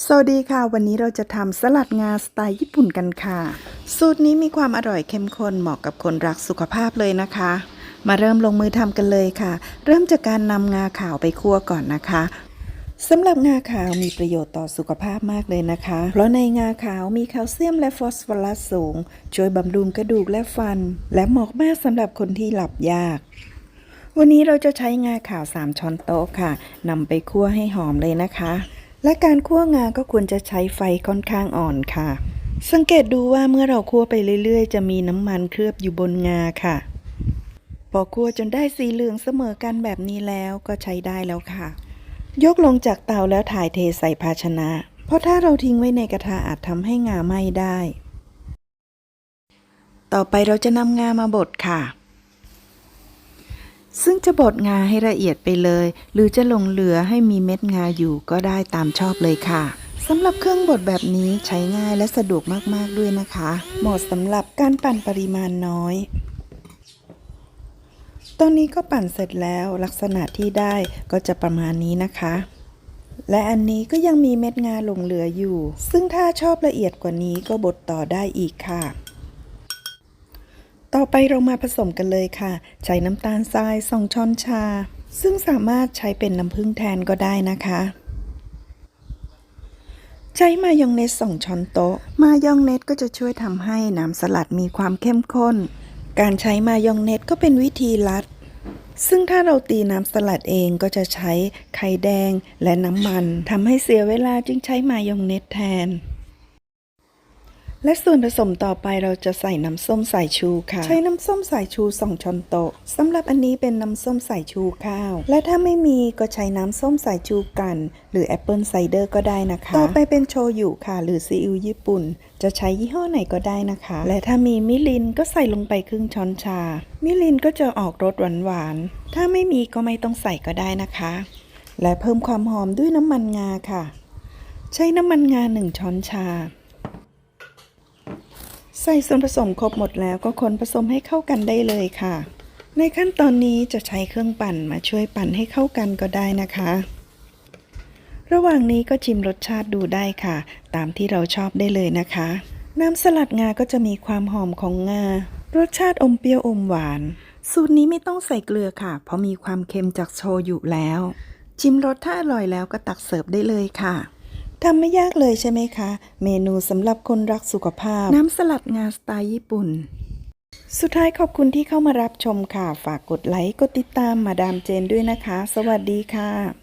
สวัสดีค่ะ วันนี้เราจะทำสลัดงาสไตล์ญี่ปุ่นกันค่ะ สูตรนี้มีความอร่อยเข้มข้นเหมาะกับคนรักสุขภาพเลยนะคะ มาเริ่มลงมือทำกันเลยค่ะ เริ่มจากการนำงาขาวไปคั่วก่อนนะคะสำหรับงาขาวมีประโยชน์ต่อสุขภาพมากเลยนะคะ เพราะในงาขาวมีแคลเซียมและฟอสฟอรัสสูง ช่วยบำรุงกระดูกและฟัน และเหมาะมากสำหรับคนที่หลับยากวันนี้เราจะใช้งาขาว 3 ช้อนโต๊ะค่ะนำไปคั่วให้หอมเลยนะคะ และการคั่วงาก็ควรจะใช้ไฟค่อนข้างอ่อนค่ะ สังเกตดูว่าเมื่อเราคั่วไปเรื่อยๆ จะมีน้ำมันเคลือบอยู่บนงาค่ะ พอคั่วจนได้สีเหลืองเสมอกันแบบนี้แล้วก็ใช้ได้แล้วค่ะ ยกลงจากเตาแล้วถ่ายเทใส่ภาชนะ เพราะถ้าเราทิ้งไว้ในกระทะอาจทำให้งาไหม้ได้ ต่อไปเราจะนำงามาบดค่ะ ซึ่งจะบดงาให้ละเอียดไปเลย หรือจะลงเหลือให้มีเม็ดงาอยู่ก็ได้ตามชอบเลยค่ะสำหรับเครื่องบดแบบนี้ใช้ง่ายและสะดวกมากๆด้วยนะคะ เหมาะสำหรับการปั่นปริมาณน้อย ตอนนี้ก็ปั่นเสร็จแล้วลักษณะที่ได้ก็จะประมาณนี้นะคะ และอันนี้ก็ยังมีเม็ดงาหลงเหลืออยู่ ซึ่งถ้าชอบละเอียดกว่านี้ก็บดต่อได้อีกค่ะ ต่อไปเรามาผสมกันเลยค่ะ ใช้น้ำตาลทราย2ช้อนชา ซึ่งสามารถใช้เป็นน้ำผึ้งแทนก็ได้นะคะ ใช้มายองเนส2ช้อนโต๊ะ มายองเนสก็จะช่วยทำให้น้ำสลัดมีความเข้มข้น การใช้มายองเนสก็เป็นวิธีลัด ซึ่งถ้าเราตีน้ำสลัดเองก็จะใช้ไข่แดงและน้ำมันทำให้เสียเวลาจึงใช้มายองเนสแทน และส่วนผสมต่อไปเราจะใส่น้ำส้มสายชูค่ะ ใช้น้ำส้มสายชู 2ช้อนโต๊ะสำหรับอันนี้เป็นน้ำส้มสายชูข้าว และถ้าไม่มีก็ใช้น้ำส้มสายชูกัน หรือแอปเปิลไซเดอร์ก็ได้นะคะ ต่อไปเป็นโชยุค่ะ หรือซีอิ๊วญี่ปุ่น จะใช้ยี่ห้อไหนก็ได้นะคะ และถ้ามีมิรินก็ใส่ลงไปครึ่งช้อนชา มิรินก็จะออกรสหวานๆถ้าไม่มีก็ไม่ต้องใส่ก็ได้นะคะ และเพิ่มความหอมด้วยน้ำมันงาค่ะ ใช้น้ำมันงาหนึ่งช้อนชา ใส่ส่วนผสมครบหมดแล้วก็คนผสมให้เข้ากันได้เลยค่ะ ในขั้นตอนนี้จะใช้เครื่องปั่นมาช่วยปั่นให้เข้ากันก็ได้นะคะ ระหว่างนี้ก็ชิมรสชาติดูได้ค่ะ ตามที่เราชอบได้เลยนะคะ น้ำสลัดงาก็จะมีความหอมของงารสชาติอมเปรี้ยวอมหวาน สูตรนี้ไม่ต้องใส่เกลือค่ะ เพราะมีความเค็มจากโชยุแล้ว ชิมรสถ้าอร่อยแล้วก็ตักเสิร์ฟได้เลยค่ะ ทำไม่ยากเลยใช่ไหมคะ เมนูสำหรับคนรักสุขภาพ น้ำสลัดงาสไตล์ญี่ปุ่น สุดท้ายขอบคุณที่เข้ามารับชมค่ะ ฝากกดไลค์ กดติดตามมาดามเจนด้วยนะคะ สวัสดีค่ะ